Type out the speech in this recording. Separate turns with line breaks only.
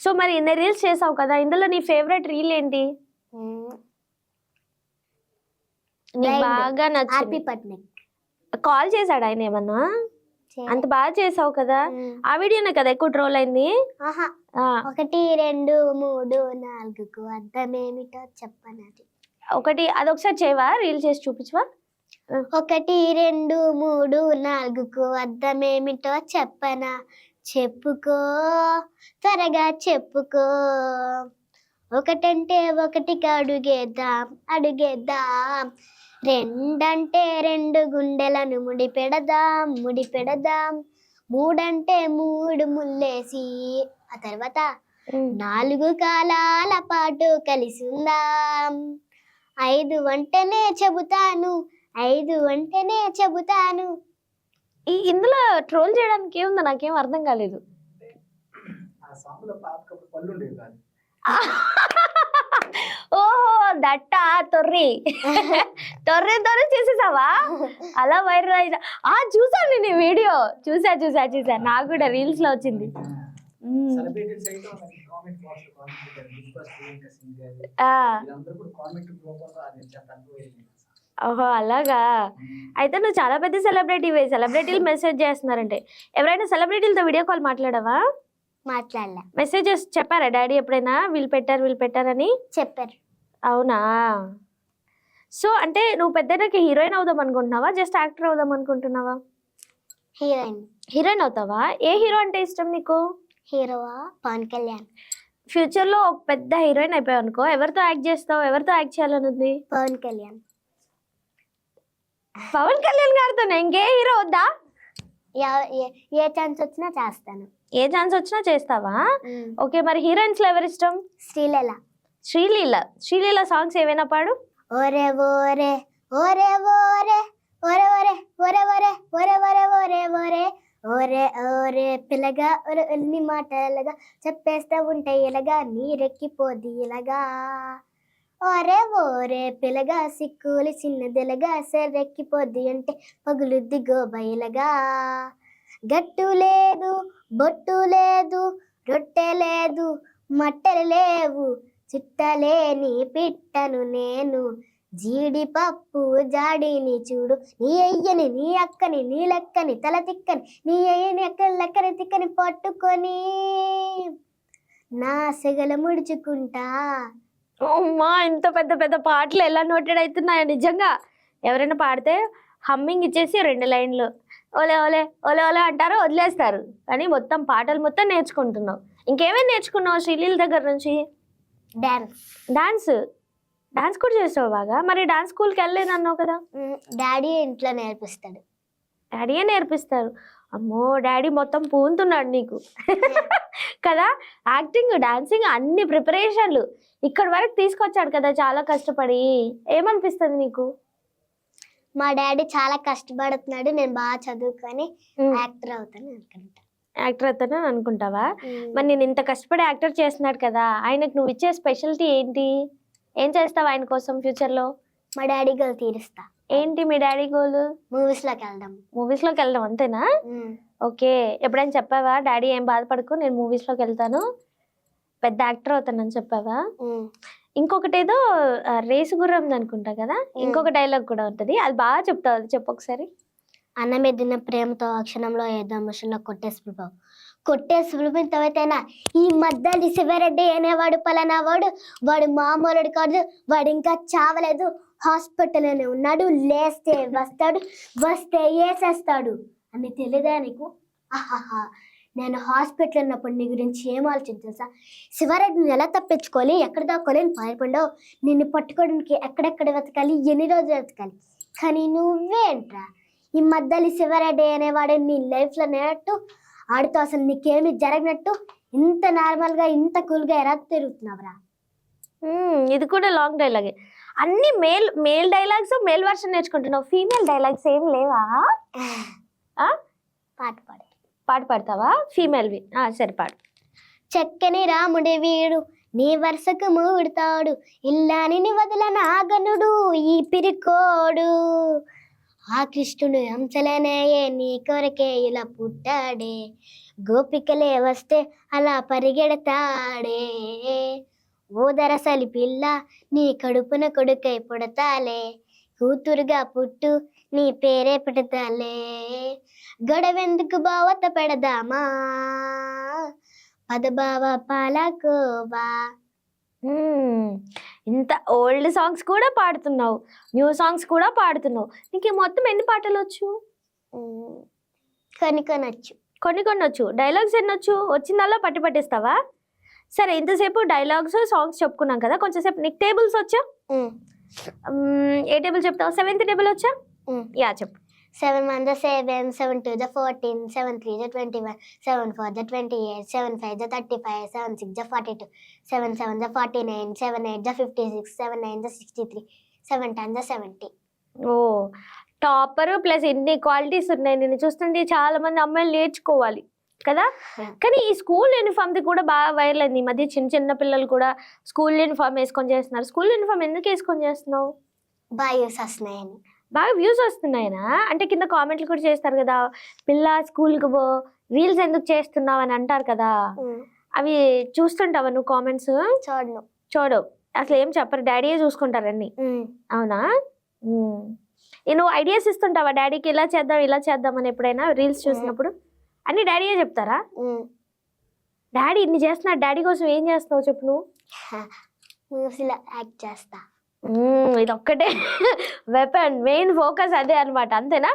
So మరి ఇన్ని reels చేసావు కదా ఇందులో నీ ఫేవరెట్ రీల్ ఏంటి? నీకు. బాగా నచ్చింది.
పట్నాయక్
కాల్ చేశాడు ఆయన ఏమన్నా? అంత బాగా చేసావు కదా. ఆ వీడియోనే కదా ఎక్కువ ట్రోల్ అయింది?
ఒకటి రెండు మూడు నాలుగుకు అర్థమేమిటో చెప్పనది
ఒకటి అదొకసారి చేయవా? రీల్ చేసి చూపించవా?
ఒకటి రెండు మూడు నాలుగుకు అర్థమేమిటో చెప్పనా. చెప్పుకో త్వరగా చెప్పుకో. ఒకటంటే ఒకటికి అడుగేద్దాం అడుగేద్దాం. రెండంటే రెండు గుండెలను ముడి పెడదాం ముడి పెడదాం మూడంటే మూడు ముల్లేసి ఆ తర్వాత. నాలుగు కాలాల పాటు కలిసి ఉందాం ఐదు వంటనే చెబుతాను ఐదు వంటనే చెబుతాను.
ఈ ఇందులో ట్రోల్ చేయడానికి ఏముంది నాకేం అర్థం కాలేదు. ఓహో దట్ట తొర్రి. తొర్రి తొర్రి చూసేసావా? అలా వైరల్ అయినా ఆ చూసాను నేను వీడియో. చూసా చూసా చూసా. నాకు కూడా రీల్స్లో వచ్చింది. ఆ ఓహో అలాగా? అయితే నువ్వు చాలా పెద్ద సెలబ్రిటీవే సెలబ్రిటీలు మెసేజ్ చేస్తున్నారంటే. ఎవరైనా సెలబ్రిటీలతో వీడియో కాల్ మాట్లాడావా?
మాట్లాడలే.
మెసేజెస్ చెప్పారా? డాడీ ఎప్పుడైనా వీళ్ళు పెట్టారు వీళ్ళు పెట్టారని?
చెప్పారు.
అవునా? సో అంటే నువ్వు పెద్దకి హీరోయిన్ అవుదాం అనుకుంటున్నావా? జస్ట్ యాక్టర్ అవుదాం అనుకుంటున్నావా?
హీరోయిన్.
హీరోయిన్ అవుతావా? ఏ హీరో అంటే ఇష్టం నీకు?
హీరోవా? పవన్ కళ్యాణ్.
ఫ్యూచర్లో ఒక పెద్ద హీరోయిన్ అయిపోయావు అనుకో. ఎవరితో యాక్ట్ చేస్తావు? ఎవరితో యాక్ట్ చేయాలని ఉంది
పవన్ కళ్యాణ్.
పవన్ కళ్యాణ్ గారితో ఇంకే హీరో వద్దా
ఏ- ఛాన్స్ వచ్చినా చేస్తాను
ఏ ఛాన్స్ వచ్చినా చేస్తావా ఓకే మరి హీరోయిన్స్లో ఎవరు ఇష్టం
శ్రీలీల
శ్రీలీల శ్రీలీల సాంగ్స్ ఏవైనా పాడు
ఓరే ఓరే ఓరే ఓరే ఓరే ఓరే ఓరే ఓరే ఓరే ఓరే ఓరే ఓరే ఓరే ఓరే పిల్లగా ఒరే ఎన్ని మాటలుగా చెప్పేస్తే ఉంటే ఇలాగా నీరెక్కిపోద్ది ఇలాగా ఓరే ఓరే పిలగా సిక్కులు చిన్నదిలగా సెర్రెక్కిపోద్ది అంటే పగులుద్ది గోబయలగా గట్టు లేదు బొట్టు లేదు రొట్టె లేదు మట్టెలు లేవు చుట్టలేని పిట్టను నేను. జీడిపప్పు జాడిని చూడు నీ అయ్యని నీ అక్కని నీ లెక్కని తల తిక్కని నీ అయ్యని అక్కని లెక్కని తిక్కని పట్టుకొని నా సెగల ముడుచుకుంటా.
అమ్మా ఇంత పెద్ద పెద్ద పాటలు ఎలా నోటెడ్ అవుతున్నాయో నిజంగా. ఎవరైనా పాడితే హమ్మింగ్ ఇచ్చేసి రెండు లైన్లు. ఓలే ఓలే ఓలే ఓలే అంటారు వదిలేస్తారు. కానీ మొత్తం పాటలు మొత్తం నేర్చుకుంటున్నావు ఇంకేమేమి నేర్చుకున్నావు శ్రీలీల దగ్గర నుంచి?
డాన్స్
డాన్స్ డాన్స్ కూడా చేస్తావు బాగా. మరి డాన్స్ స్కూల్కి వెళ్ళలేదు అన్నావు కదా?
డాడీ ఇంట్లో నేర్పిస్తాడు.
డాడీయే నేర్పిస్తారు? అమ్మో డాడీ మొత్తం పూంతున్నాడు నీకు. కదా? యాక్టింగ్ డాన్సింగ్ అన్ని ప్రిపరేషన్లు ఇక్కడి వరకు తీసుకొచ్చాడు కదా చాలా కష్టపడి. ఏమనిపిస్తుంది నీకు?
మా డాడీ చాలా కష్టపడుతున్నాడు నేను బాగా చదువుకొని యాక్టర్ అవుతాను అనుకుంటా.
యాక్టర్ అవుతాను అనుకుంటావా? మరి నేను ఇంత కష్టపడి యాక్టర్ చేస్తున్నాడు కదా ఆయనకు నువ్వు ఇచ్చే స్పెషాలిటీ ఏంటి? ఏం చేస్తావు ఆయన కోసం ఫ్యూచర్లో
మా డాడీ గోల్ తీరుస్తా.
ఏంటి మీ డాడీ గోల్?
మూవీస్లోకి వెళ్దాం.
మూవీస్లోకి వెళ్ళడం అంతేనా. ఓకే ఎప్పుడైనా చెప్పావా? డాడీ ఏం బాధపడకు నేను మూవీస్లోకి వెళ్తాను. పెద్ద యాక్టర్ అవుతానని చెప్పావా. ఇంకొకటి ఏదో రేసు గుర్రం అనుకుంటా కదా? ఇంకొక డైలాగ్ కూడా ఉంటది. అది బాగా చెప్తావు అది చెప్పు ఒకసారి.
అన్నం ఎద్దిన ప్రేమతో ఆ క్షణంలో ఏదో మిషన్లో కొట్టేసి పిలిపావు కొట్టేసి పిలిపినతోటైనా ఈ మద్దలి శివరెడ్డి అనేవాడు పలానా వాడు వాడు మామూలుడు కాదు వాడు ఇంకా చావలేదు. హాస్పిటల్లోనే ఉన్నాడు లేస్తే వస్తాడు వస్తే వేసేస్తాడు అని తెలియదా నీకు? ఆహాహా. నేను హాస్పిటల్ ఉన్నప్పుడు నీ గురించి ఏం ఆలోచించా తెలుసా? శివరెడ్డిని ఎలా తప్పించుకోవాలి? ఎక్కడ దాక్కోలేని పారిపోండవు నిన్ను పట్టుకోవడానికి ఎక్కడెక్కడ వెతకాలి? ఎన్ని రోజులు వెతకాలి? కానీ నువ్వేంట్రా? ఈ మధ్యలో శివరెడ్డి అనేవాడు నీ లైఫ్లో నేనట్టు ఆడితో అసలు నీకేమి జరగనట్టు ఇంత నార్మల్గా ఇంత కూల్గా ఎలా తిరుగుతున్నావురా?
ఇది కూడా లాంగ్ డైలాగే అన్ని male male dialogues male version నేర్చుకుంటున్నావు. Female dialogues ఏం లేవా? ఆ?
పాట పాడు.
పాట పాడతావా? ఫీమేల్వి ఆ, సరే పాడు.
చక్కని రాముడి వీడు నీ వరుసకు మూడుతాడు. ఇల్లాని వదల నాగనుడు ఈ పిరికోడు. ఆ కృష్ణుడు హంసలనేయే నీ కొరకే ఇలా పుట్టాడే. గోపికలే వస్తే అలా పరిగెడతాడే. ఓ దరసలి పిల్ల నీ కడుపున కొడుకై పుడతాలే. కూతురుగా పుట్టు నీ పేరే పెడతాలే. గొడవెందుకు బావత పెడదామా? పదబావ పాలకోవా.
ఇంత ఓల్డ్ సాంగ్స్ కూడా పాడుతున్నావు. న్యూ సాంగ్స్ కూడా పాడుతున్నావు. నీకు మొత్తం ఎన్ని పాటలు వచ్చు
ఉమ్, కొనుక్కొనొచ్చు
కొన్ని కొన్ని వచ్చు డైలాగ్స్ ఎన్ని వచ్చు వచ్చిందల్లా పట్టి పట్టిస్తావా? సరే ఇంతసేపు డైలాగ్స్ సాంగ్స్ చెప్పుకున్నాం కదా కొంచెంసేపు నీకు టేబుల్స్ వచ్చా? ఏ టేబుల్ చెప్తావు? సెవెంత్ టేబుల్ వచ్చా. యా చెప్పు.
Seven one the seven seven two the fourteen seven three the twenty one seven four the twenty eight seven five the thirty five seven six the forty two seven seven the forty nine seven eight the fifty six seven nine the sixty three seven ten the seventy.
Oh topper plus ఎన్ని qualities ఉన్నాయి. నేను చూస్తుంటే చాలా మంది అమ్మాయిలు నేర్చుకోవాలి. కదా? కానీ ఈ స్కూల్ యూనిఫామ్ది కూడా బాగా వైరల్ అయింది. ఈ మధ్య చిన్న చిన్న పిల్లలు కూడా స్కూల్ యూనిఫామ్ వేసుకొని చేస్తున్నారు. స్కూల్ యూనిఫామ్ ఎందుకు వేసుకొని చేస్తున్నావు?
బాగా యూస్ వస్తున్నాయని.
బాగా వ్యూస్ వస్తున్నాయనా? అంటే కింద కామెంట్లు కూడా చేస్తారు కదా పిల్ల స్కూల్కి పో రీల్స్ ఎందుకు చేస్తున్నావు? అని అంటారు కదా. అవి చూస్తుంటావా నువ్వు కామెంట్స్?
చూడను.
చూడవు అసలు ఏం చెప్పరు. డాడీయే చూసుకుంటారన్ని
ఉమ్,
అవునా? నువ్వు ఐడియాస్ ఇస్తుంటావా? డాడీకి ఇలా చేద్దాం ఇలా చేద్దాం అని ఎప్పుడైనా రీల్స్ చూసినప్పుడు? అన్ని డాడీయే చెప్తారా. డాడీ ఇన్ని చేస్తున్నా డాడీ కోసం ఏం చేస్తున్నావు చెప్పు నువ్వు?
మూవీస్లో యాక్ట్ చేస్తా.
ఇది ఒక్కటే వెపన్ మెయిన్ ఫోకస్ అదే అన్నమాట అంతేనా?